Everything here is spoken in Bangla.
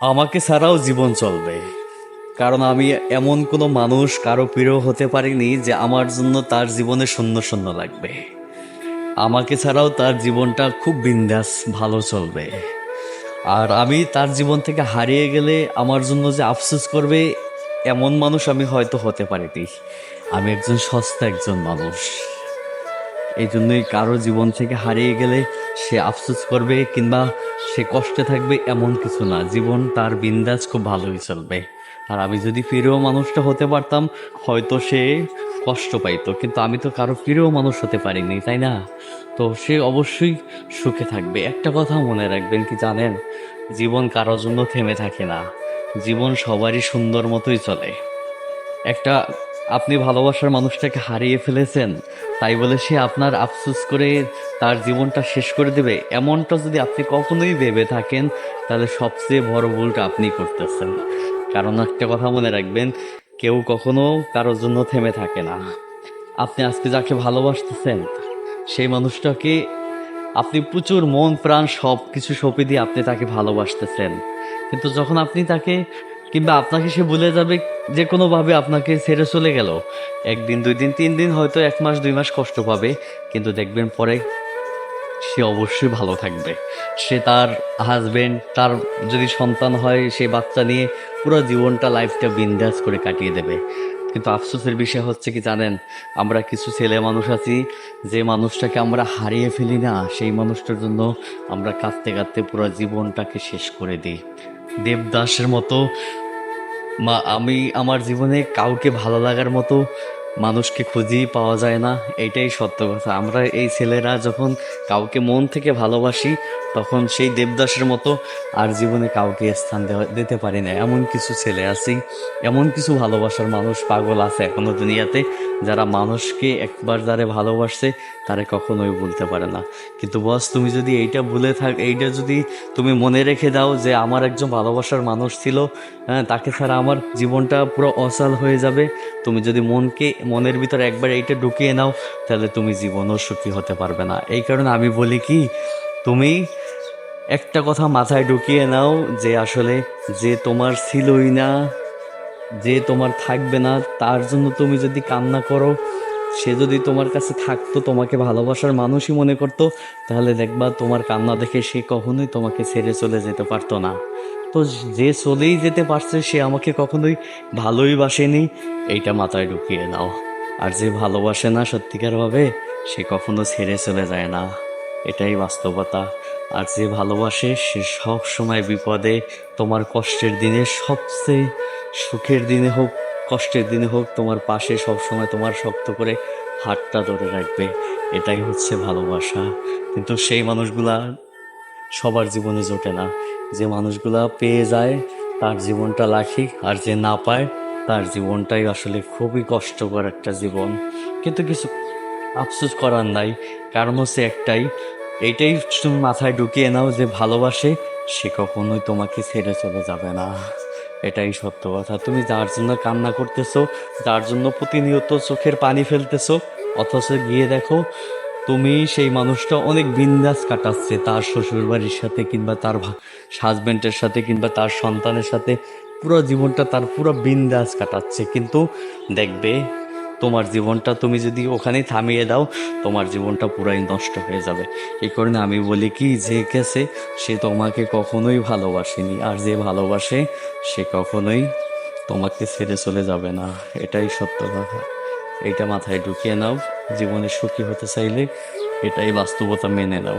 আমাকে ছাড়াও জীবন চলবে। কারণ আমি এমন কোনো মানুষ, কারও প্রিয় হতে পারিনি যে আমার জন্য তার জীবনে শূন্য শূন্য লাগবে। আমাকে ছাড়াও তার জীবনটা খুব বিন্দাস, ভালো চলবে। আর আমি তার জীবন থেকে হারিয়ে গেলে আমার জন্য যে আফসোস করবে, এমন মানুষ আমি হয়তো হতে পারিনি। আমি একজন সস্তা একজন মানুষ। এই জন্যই কারও জীবন থেকে হারিয়ে গেলে সে আফসোস করবে কিংবা সে কষ্টে থাকবে এমন কিছু না। জীবন তার বিন্দাজ খুব ভালোই চলবে। আর আমি যদি প্রিয় মানুষটা হতে পারতাম, হয়তো সে কষ্ট পাইতো। কিন্তু আমি তো কারও প্রিয় মানুষ হতে পারিনি, তাই না? তো সে অবশ্যই সুখে থাকবে। একটা কথা মনে রাখবেন কি জানেন? জীবন কারোর জন্য থেমে থাকে না। জীবন সবারই সুন্দর মতোই চলে। একটা আপনি ভালোবাসার মানুষটাকে হারিয়ে ফেলেছেন, তাই বলে সে আপনার আফসোস করে তার জীবনটা শেষ করে দেবে। এমনটা যদি আপনি কখনোই ভেবে থাকেন, তাহলে সবচেয়ে বড় ভুলটা আপনি করতেছেন। কারণ একটা কথা মনে রাখবেন, কেউ কখনো কারোর জন্য থেমে থাকে না। আপনি আজকে যাকে ভালোবাসতেছেন, সেই মানুষটাকে আপনি প্রচুর মন প্রাণ সব কিছু সঁপে দিয়ে আপনি তাকে ভালোবাসতেছেন। কিন্তু যখন আপনি তাকে কিংবা আপনাকে সে ভুলে যাবে যে কোনোভাবে আপনাকে ছেড়ে চলে গেল। একদিন, দুই দিন, তিন দিন হয়তো এক মাস, দুই মাস কষ্ট পাবে, কিন্তু দেখবেন পরে সে অবশ্যই ভালো থাকবে। সে তার হাজবেন্ড তার যদি সন্তান হয়, সে বাচ্চা নিয়ে পুরো জীবনটা লাইফটা বিন্দাস করে কাটিয়ে দেবে। কিন্তু আফসোসের বিষয় হচ্ছে কি জানেন, আমরা কিছু ছেলে মানুষ আছি, যে মানুষটাকে আমরা হারিয়ে ফেলি না, সেই মানুষটার জন্য আমরা কাঁদতে কাঁদতে পুরো জীবনটাকে শেষ করে দিই। দেবদাসের মতো মা আমি আমার জীবনে কাউকে ভালো লাগার মতো মানুষকে খুঁজেই পাওয়া যায় না, এটাই সত্য কথা। আমরা এই ছেলেরা যখন কাউকে মন থেকে ভালোবাসি, তখন সেই দেবদাসের মতো আর জীবনে কাউকে স্থান দিতে পারি না। এমন কিছু ছেলে আছি, এমন কিছু ভালোবাসার মানুষ পাগল আছে এখনও দুনিয়াতে, যারা মানুষকে একবার যারে ভালোবাসছে তারে কখনোই ভুলতে পারে না। কিন্তু বস, তুমি যদি এইটা ভুলে থাক, এইটা যদি তুমি মনে রেখে দাও যে আমার একজন ভালোবাসার মানুষ ছিল হ্যাঁ তাকে ছাড়া আমার জীবনটা পুরো অসাল হয়ে যাবে, তুমি যদি মনকে মনের ভিতরে একবার এইটা ঢুকিয়ে নাও, তাহলে তুমি জীবনও সুখী হতে পারবে না। এই কারণে আমি বলি কি, তুমি একটা কথা মাথায় ঢুকিয়ে নাও যে আসলে যে তোমার ছিলই না, যে তোমার থাকবে না, তার জন্য তুমি যদি কান্না করো, সে যদি তোমার কাছে থাকতো, তোমাকে ভালোবাসার মানুষই মনে করতো, তাহলে দেখবা তোমার কান্না দেখে সে কখনোই তোমাকে ছেড়ে চলে যেতে পারতো না। তো যে চলেই যেতে পারছে, সে আমাকে কখনোই ভালোই বাসেনি। এইটা মাথায় ঢুকিয়ে নাও। আর যে ভালোবাসে না সত্যিকারভাবে সে কখনো ছেড়ে চলে যায় না। এটাই বাস্তবতা। আর যে ভালোবাসে, সে সব সময় বিপদে। তোমার কষ্টের দিনে সবচেয়ে সুখের দিনে হোক, কষ্টের দিনে হোক, তোমার পাশে সব সময় তোমার শক্ত করে হাতটা ধরে রাখবে। এটাই হচ্ছে ভালোবাসা। কিন্তু সেই মানুষগুলা সবার জীবনে জোটে না। যে মানুষগুলা পেয়ে যায়, তার জীবনটা লাখি আর যে না পায়, তার জীবনটাই আসলে খুবই কষ্টকর একটা জীবন। কিন্তু কিছু আফসোস করার নাই, কারণ হচ্ছে একটাই, এটাই তুমি মাথায় ঢুকিয়ে নাও যে ভালোবাসে, সে কখনোই তোমাকে ছেড়ে চলে যাবে না। এটাই সত্য কথা। তুমি যার জন্য কান্না করতেছো, যার জন্য প্রতিনিয়ত চোখের পানি ফেলতেছো, অথচ গিয়ে দেখো তুমি সেই মানুষটা অনেক বিন্দাস কাটাচ্ছে, তার শ্বশুর বাড়ির সাথে কিংবা তার হাজবেন্ডের সাথে কিংবা তার সন্তানের সাথে। পুরো জীবনটা তার পুরো বিন্দাস কাটাচ্ছে। কিন্তু দেখবে, তোমার জীবনটা তুমি যদি ওখানেই থামিয়ে দাও, তোমার জীবনটা পুরাই নষ্ট হয়ে যাবে। এই কারণে আমি বলি কি, যে গেছে, সে তোমাকে কখনোই ভালোবাসেনি। আর যে ভালোবাসে, সে কখনোই তোমাকে ছেড়ে চলে যাবে না। এটাই সত্য কথা। এইটা মাথায় ঢুকিয়ে নাও। জীবনে সুখী হতে চাইলে এটাই বাস্তবতা মেনে নাও।